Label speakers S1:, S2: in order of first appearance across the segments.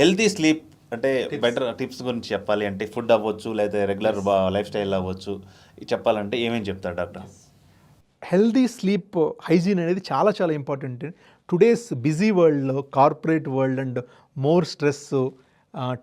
S1: Healthy sleep అంటే better tips గురించి చెప్పాలి అంటే ఫుడ్ అవ్వచ్చు లేదా రెగ్యులర్ లైఫ్ స్టైల్ అవ్వచ్చు. చెప్పాలంటే ఏమేమి చెప్తారు డాక్టర్?
S2: హెల్దీ స్లీప్ హైజీన్ అనేది చాలా చాలా ఇంపార్టెంట్. టుడేస్ బిజీ వరల్డ్లో corporate world and more stress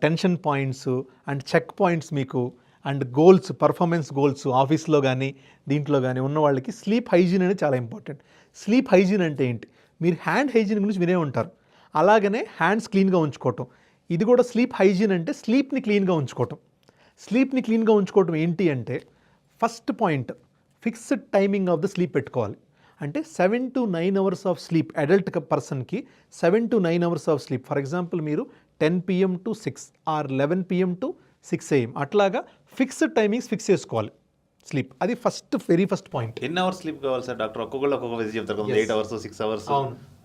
S2: tension points and check points మీకు అండ్ గోల్స్ పర్ఫార్మెన్స్ గోల్స్ ఆఫీస్లో కానీ దీంట్లో కానీ ఉన్న వాళ్ళకి స్లీప్ హైజీన్ అనేది చాలా ఇంపార్టెంట్. స్లీప్ హైజీన్ అంటే ఏంటి? మీరు హ్యాండ్ హైజీన్ గురించి వినే ఉంటారు. అలాగనే హ్యాండ్స్ క్లీన్గా ఉంచుకోవటం. ఇది కూడా స్లీప్ హైజీన్ అంటే స్లీప్ని క్లీన్గా ఉంచుకోవటం. స్లీప్ని క్లీన్గా ఉంచుకోవటం ఏంటి అంటే first point fixed timing of the sleep పెట్టుకోవాలి. అంటే seven to nine hours of sleep adult పర్సన్కి seven to nine hours of sleep. For example మీరు ten PM to six or eleven PM to six AM. అట్లాగా fixed timings fix చేసుకోవాలి sleep. అది first very first point.
S1: ఎన్ని hours sleep కావాలి sir? Doctor ఒక్కొక్కళ్ళు ఒక్కొక్క చెప్తారు ఎయిట్ అవర్స్ సిక్స్ అవర్స్.
S2: అవును.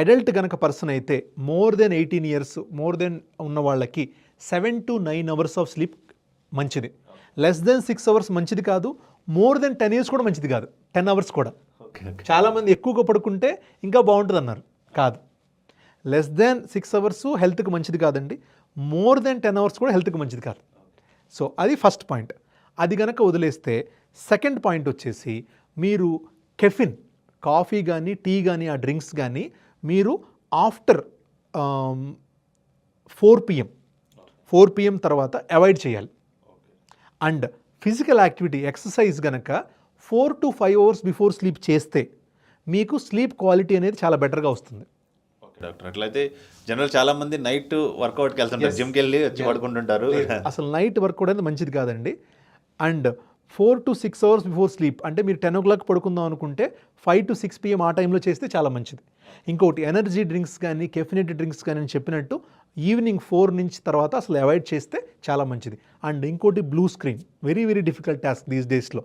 S2: అడల్ట్ కనుక పర్సన్ అయితే more than eighteen years more than ఉన్న వాళ్ళకి seven to nine hours of sleep మంచిది. లెస్ దెన్ సిక్స్ అవర్స్ మంచిది కాదు మోర్ దెన్ టెన్ ఇయర్స్ కూడా మంచిది కాదు. టెన్ అవర్స్ కూడా. చాలామంది ఎక్కువగా పడుకుంటే ఇంకా బాగుంటుంది అన్నారు కాదు లెస్ దెన్ సిక్స్ అవర్స్ హెల్త్కి మంచిది కాదండి. మోర్ దెన్ టెన్ అవర్స్ కూడా హెల్త్కి మంచిది కాదు. సో అది ఫస్ట్ పాయింట్ అది గనక వదిలేస్తే సెకండ్ పాయింట్ వచ్చేసి మీరు కెఫిన్ కాఫీ కానీ టీ కానీ ఆ డ్రింక్స్ కానీ మీరు after four PM. Four PM తర్వాత అవాయిడ్ చేయాలి. అండ్ ఫిజికల్ యాక్టివిటీ ఎక్సర్సైజ్ గనక four to five hours before sleep చేస్తే మీకు స్లీప్ క్వాలిటీ అనేది చాలా బెటర్గా వస్తుంది.
S1: డాక్టర్. అట్లయితే జనరల్ చాలా మంది నైట్ వర్కౌట్కి వెళ్తుంటారు. జిమ్కి వెళ్ళి వచ్చి పడుకుంటుంటారు.
S2: అసలు నైట్ వర్క్ కూడా అనేది మంచిది కాదండి. And four to six hours before sleep. అంటే మీరు టెన్ ఓ క్లాక్ పడుకుందాం అనుకుంటే ఫైవ్ టు సిక్స్ పిఎం ఆ టైంలో చేస్తే చాలా మంచిది. ఇంకోటి ఎనర్జీ డ్రింక్స్ కానీ కెఫినేటెడ్ డ్రింక్స్ కానీ అని చెప్పినట్టు ఈవినింగ్ ఫోర్ నుంచి తర్వాత అసలు అవాయిడ్ చేస్తే చాలా మంచిది. అండ్ ఇంకోటి blue screen. Very very difficult task these డేస్లో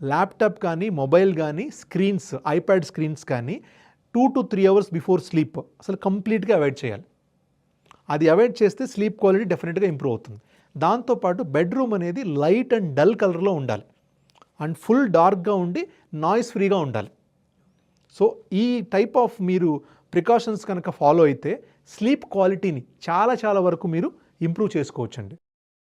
S2: ల్యాప్టాప్ కానీ మొబైల్ కానీ స్క్రీన్స్ ఐప్యాడ్ స్క్రీన్స్ కానీ two to three hours before sleep అసలు కంప్లీట్గా అవాయిడ్ చేయాలి. అది అవాయిడ్ చేస్తే స్లీప్ క్వాలిటీ డెఫినెట్గా ఇంప్రూవ్ అవుతుంది. దాంతోపాటు బెడ్రూమ్ అనేది లైట్ అండ్ డల్ కలర్లో ఉండాలి. అండ్ ఫుల్ డార్క్గా ఉండి నాయిస్ ఫ్రీగా ఉండాలి. సో ఈ టైప్ ఆఫ్ మీరు ప్రికాషన్స్ కనుక ఫాలో అయితే స్లీప్ క్వాలిటీని చాలా చాలా వరకు మీరు ఇంప్రూవ్ చేసుకోవచ్చండి.